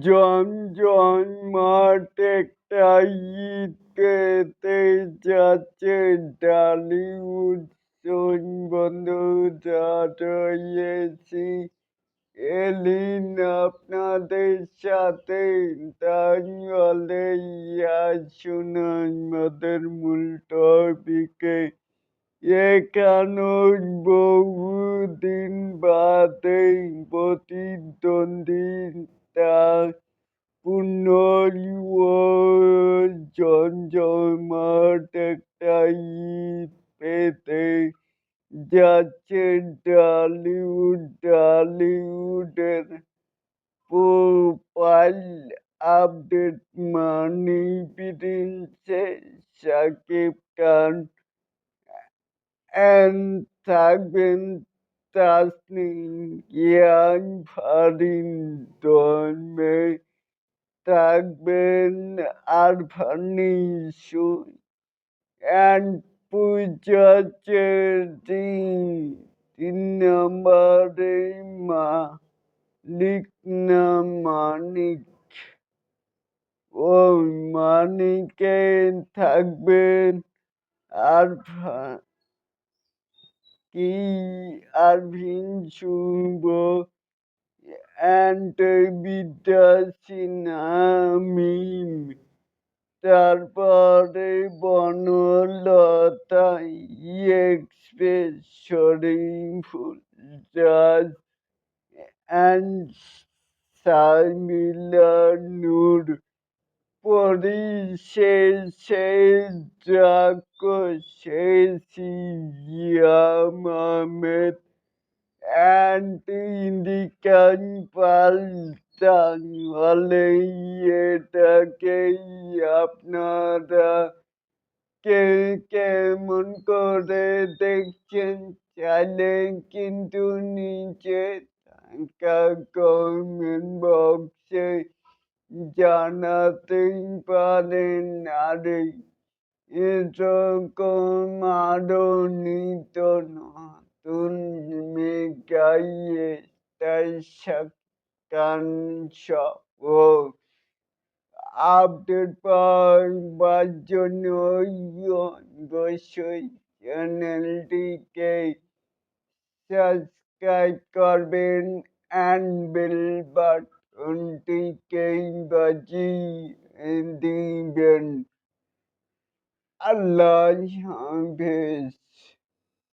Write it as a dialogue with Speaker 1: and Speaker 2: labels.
Speaker 1: জমজমাট একটা ঈদ পেতে যাচ্ছে ঢালিউড বন্ধু রয়েছি এলিন আপনাদের সাথে তাহলে আসুন আমাদের মূল টপিকে। এখানে বহুদিন বাদে প্রতিদ্বন্দ্বিতা পুনর্জমজমাট একটা ঈদ পেতে যাচ্ছে Dhallywood ডালিউডের profile update money princess Shakib Khan. And থাকবেন তাসনিম ইয়াং ফারিন দমে থাকবেন আরফান ইস্যু অ্যান্ড পূজা চেরি তিন নম্বরে মালিক না মানিক ওই মানিকে থাকবেন কি আরভিন বিদ্যাসিনামিম তারপরে বনলতা এক্সপ্রেস শরীফুল রাজ অ্যান্ড সামিলা নূর পরিশেষে আহমেদ অ্যান্ড ইন্ডিকান পাল্টান হলে এটাকেই আপনারা কে কেমন করে দেখছেন চাইলে কিন্তু নিচে থাকা কমেন্ট বক্সে জানাতেই পারেন আরে এরকম আরও নিত নতুন মেগাইয়ে তাই সাকান ও আপডেট পাওয়ার জন্য অবশ্যই চ্যানেলটিকে সাবস্ক্রাইব করবেন অ্যান্ড বেল अल